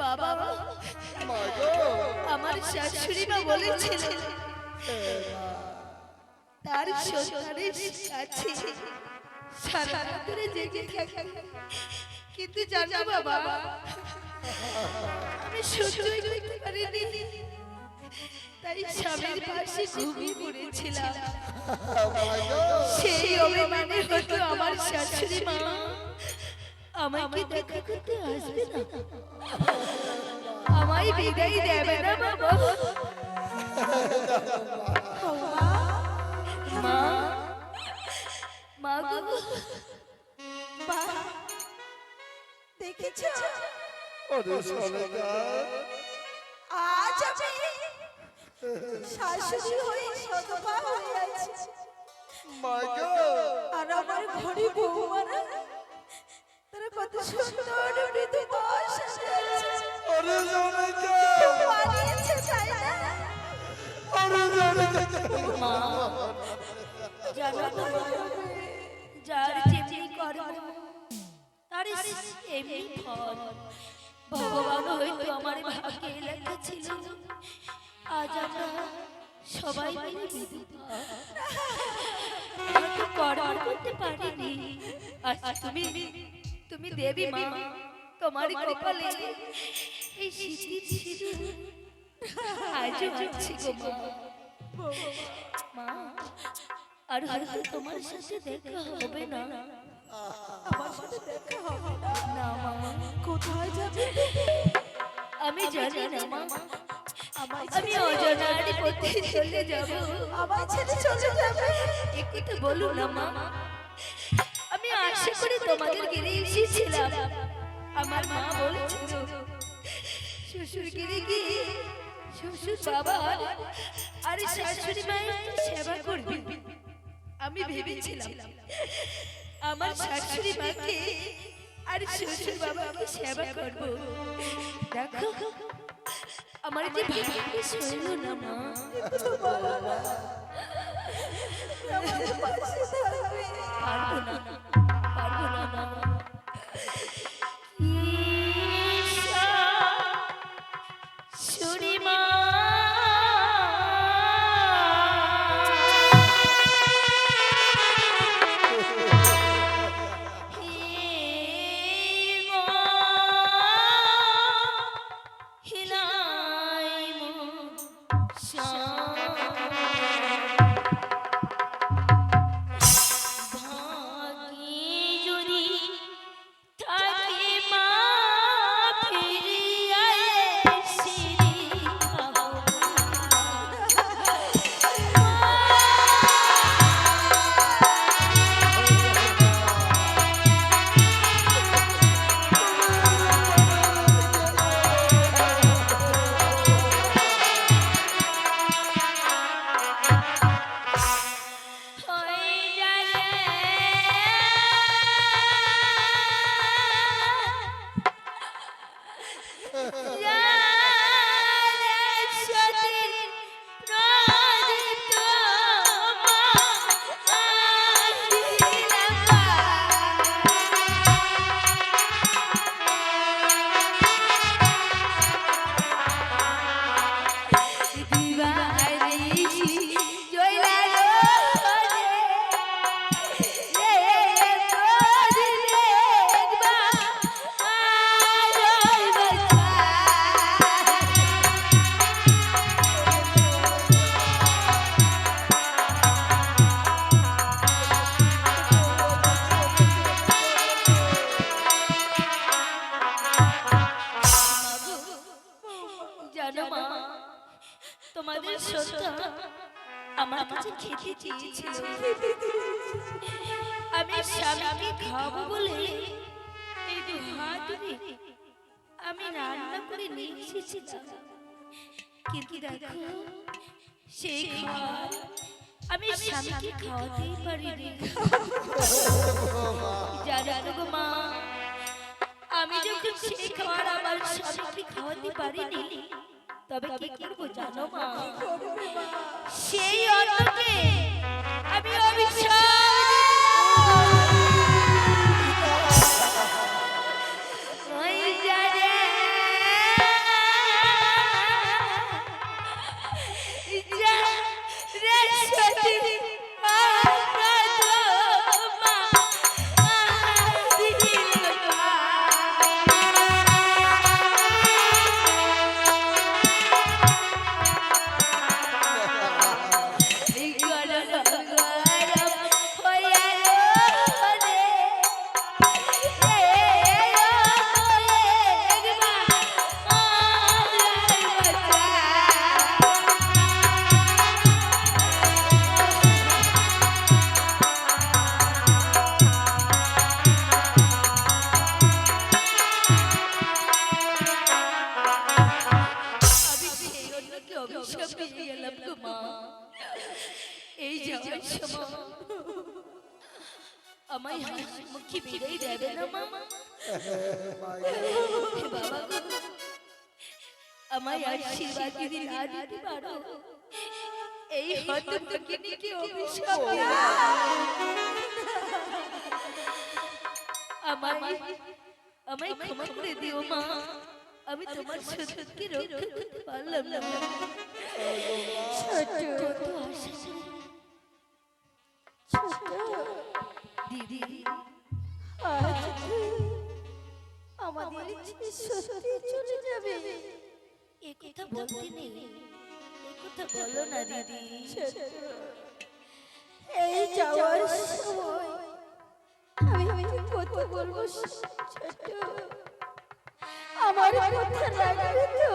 বাবা। আমার শাশুড়ি মা বলেছিলেন তার সন্তানের কাছে সারা জেগে থাকে। কিন্তু জানো বাবা আমি সহ্যই করতে পারিনি। তাই স্বামীর পাশে ঘুমিয়ে পড়েছিলাম। সেই অভিমানে মা আমাকে দেখা করতে আসবে না? আমায় বিদায় দেবে না বাবা? মা? মা? গো? মা? দেখেছ? ওরে সোনাগা আজ আমি শাশুড়ি হয়ে হয়ে আছি। মা গো। আর আমার ঘরে বৌমারা তারা কত সুন্দর মৃদু বয়স ওরে সোনাগা বানিয়েছে তাই না। ওরে সোনাগা মা জানো যার যেমনি কর্ম তার এমনি ফল। ভগবান হয়তো আমার ভাগ্যে লেখা ছিল আজ আমরা সবাই মিলে বিধবা করতে পারিনি। আজ তুমি তুমি দেবী মা। তোমার কপালে এই শীতের সিঁদুর আজও আছে গো মা। আর হয়তো তোমার সাথে দেখা হবে না। আমার সাথে দেখা হবে না। মা। কোথায় যাবে? আমি জানি না মা। আমি অজানারি পথে চলে যাব। আমার ছেলে চলে যাবে। একটু তো বলুন না মা। আমি আশা করে তোমাদের গিরে এসেছিলাম। আমার মা বলেছিল শ্বশুর গিরে গিয়ে শ্বশুর বাবা, আর শাশুড়ি মায়ের সেবা করবি। আমি ভেবেছিলাম, আমার শাশুড়ি মাকে আর শ্বশুর বাবাকে সেবা করব। দেখো, আমার যে ভাগ্যে সইল না মা। পারব না। তোমাদের সত্য আমার কাছে খেতে চেয়েছিল আমি স্বামীকে খাব বলে এই দু হাত আমি রান্না করে নিয়ে এসেছিলাম। কিন্তু দেখো সেই খাবার আমি স্বামীকে খাওয়াতেই পারিনি। জানো গো মা আমি যখন সেই খাবার আমার স্বামীকে খাওয়াতে পারিনি তবে কি করব জানো মা? সেই অন্নকে আমি অভিশাপ আমায় আশীর্বাদ যদি না দিতে পারো। এই হয়তো ভগিনীকে অভিশাপ। আমায় আমায় ক্ষমা করে দিও মা। আমি তোমার সত্যকে রক্ষা করতে পারলাম না। দিদি আমাদের সত্যি চলে যাবে। এ কথা বলতে নেই। এ কথা বলো না দিদি। এই যাওয়ার সময় আমি আমি কত বলব ছোট আমার কথা রাখবে তো।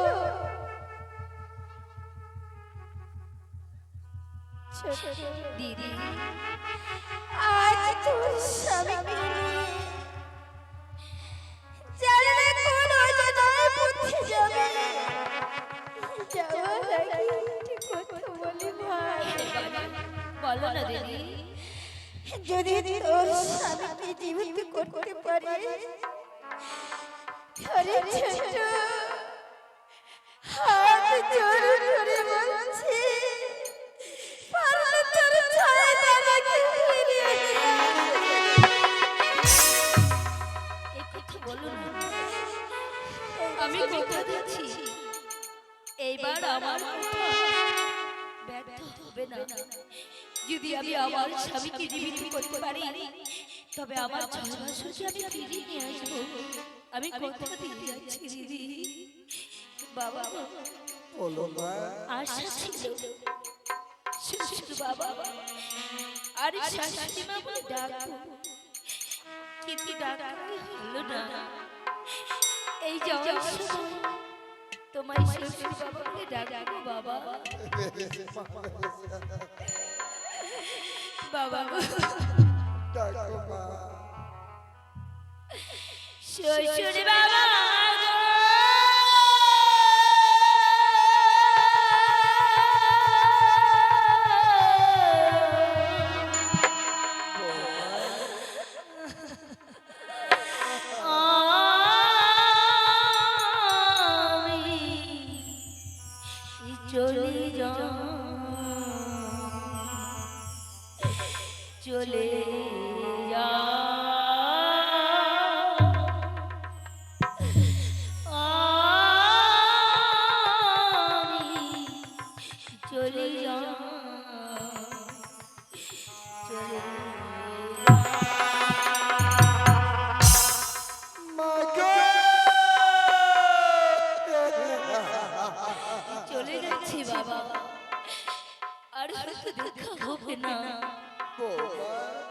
দিদি আজ তোর স্বামীকে বলো না দিদি? যদি তোর স্বামীকে জীবিত করতে পারে আরে ছোট হাত জোর করে বলছি পারলে তোর ছয় দাদাকে ফিরিয়ে আমি কথা দিচ্ছি। এইবার আমার ব্যর্থ হবে না। যদি আমি আমার স্বামীকে জীবিত করতে পারি তবে আমার ছয় আমি ফিরিয়ে নিয়ে আসব। আমি কথা দিয়ে যাচ্ছি। দিদি বাবা বলো মা। আশা ছিল শ্বশুর বাবা। আর শাশুড়ি মা বলে ডাকবো কিন্তু হলো না। এই যাওয়ার সময় তোমার শ্বশুর বাবা বলে ডাকবো বাবা। বাবা শ্বশুর বাবা চলে যা 薄荷